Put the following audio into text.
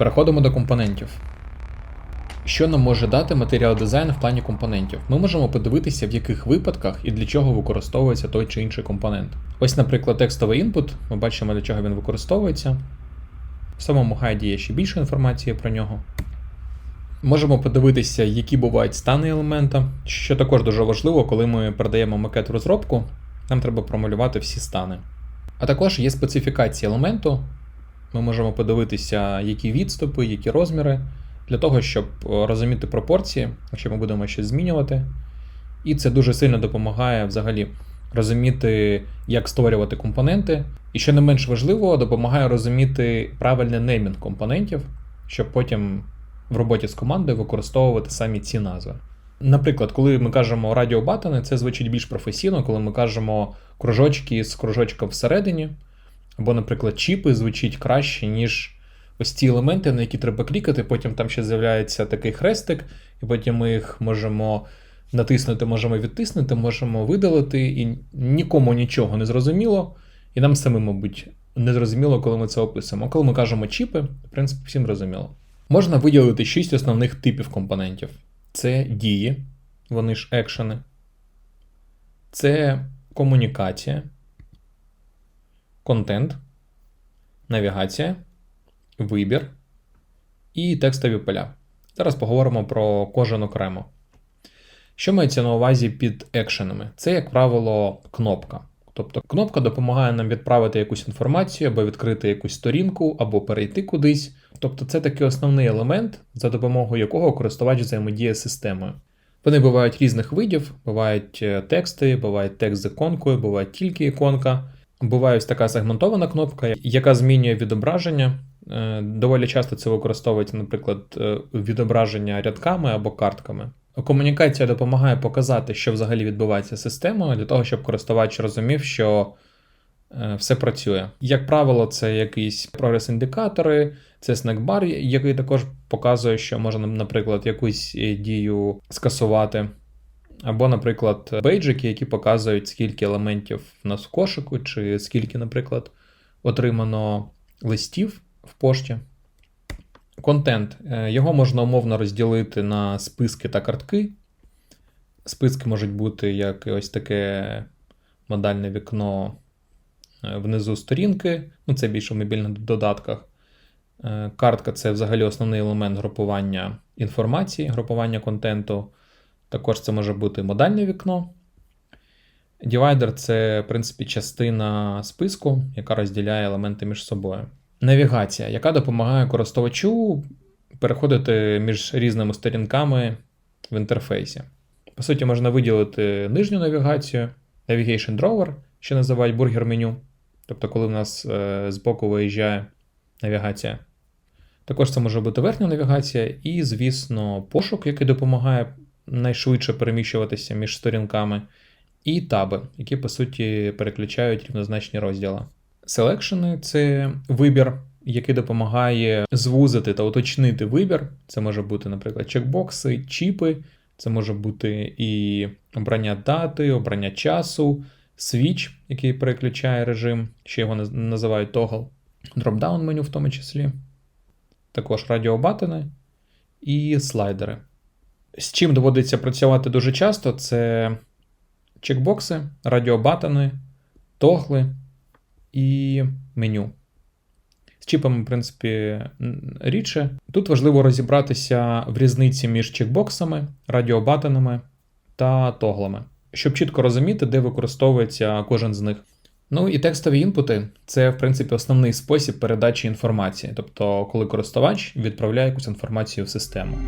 Переходимо до компонентів. Що нам може дати матеріал дизайн в плані компонентів? Ми можемо подивитися, в яких випадках і для чого використовується той чи інший компонент. Ось, наприклад, текстовий інпут, ми бачимо, для чого він використовується. В самому гайді є ще більше інформації про нього. Можемо подивитися, які бувають стани елемента, що також дуже важливо, коли ми передаємо макет в розробку, нам треба промалювати всі стани. А також є специфікація елементу. Ми можемо подивитися, які відступи, які розміри, для того, щоб е, розуміти пропорції, якщо ми будемо щось змінювати. І це дуже сильно допомагає взагалі розуміти, як створювати компоненти. І що не менш важливо, допомагає розуміти правильний неймінг компонентів, щоб потім в роботі з командою використовувати самі ці назви. Наприклад, коли ми кажемо радіобатони, це звучить більш професійно, коли ми кажемо кружочки з кружочком всередині, або, наприклад, чіпи звучить краще, ніж ось ці елементи, на які треба клікати, потім там ще з'являється такий хрестик, і потім ми їх можемо натиснути, можемо відтиснути, можемо видалити, і нікому нічого не зрозуміло, і нам самим, мабуть, не зрозуміло, коли ми це описуємо. А коли ми кажемо чіпи, в принципі, всім зрозуміло. Можна виділити шість основних типів компонентів: це дії, вони ж екшени, це комунікація, контент, навігація, вибір і текстові поля. Зараз поговоримо про кожен окремо. Що мається на увазі під екшенами? Це, як правило, кнопка. Тобто кнопка допомагає нам відправити якусь інформацію або відкрити якусь сторінку, або перейти кудись. Тобто це такий основний елемент, за допомогою якого користувач взаємодіє з системою. Вони бувають різних видів, бувають е, тексти, буває текст з іконкою, буває тільки іконка. Буває ось така сегментована кнопка, яка змінює відображення. Е, Доволі часто це використовується, наприклад, е, відображення рядками або картками. Комунікація допомагає показати, що взагалі відбувається системою, для того, щоб користувач розумів, що е, все працює. Як правило, це якісь прогрес-індикатори, це снекбар, який також показує, що можна, наприклад, якусь дію скасувати. Або, наприклад, бейджики, які показують, скільки елементів в нас в кошику, чи скільки, наприклад, отримано листів в пошті. Контент. Е, Його можна умовно розділити на списки та картки. Списки можуть бути як ось таке модальне вікно е, внизу сторінки, ну це більше в мобільних додатках. Е, Картка це взагалі основний елемент групування інформації, групування контенту. Також це може бути модальне вікно. Дівайдер це, в принципі, частина списку, яка розділяє елементи між собою. Навігація, яка допомагає користувачу переходити між різними сторінками в інтерфейсі. По суті, можна виділити нижню навігацію, Navigation Drawer, що називають бургер меню. Тобто, коли в нас е, збоку виїжджає навігація. Також це може бути верхня навігація, і, звісно, пошук, який допомагає найшвидше переміщуватися між сторінками, і таби, які, по суті, переключають рівнозначні розділи. Селекшени це вибір, який допомагає звузити та уточнити вибір. Це може бути, наприклад, чекбокси, чіпи, це може бути і обрання дати, обрання часу, свіч, який переключає режим, ще його називають toggle, дропдаун меню в тому числі, також радіобатини і слайдери. З чим доводиться працювати дуже часто, це чекбокси, радіобатини, тогли і меню. З чіпами, в принципі, рідше. Тут важливо розібратися в різниці між чекбоксами, радіобатонами та тоглами, щоб чітко розуміти, де використовується кожен з них. Ну і текстові інпути це, в принципі, основний спосіб передачі інформації, тобто, коли користувач відправляє якусь інформацію в систему.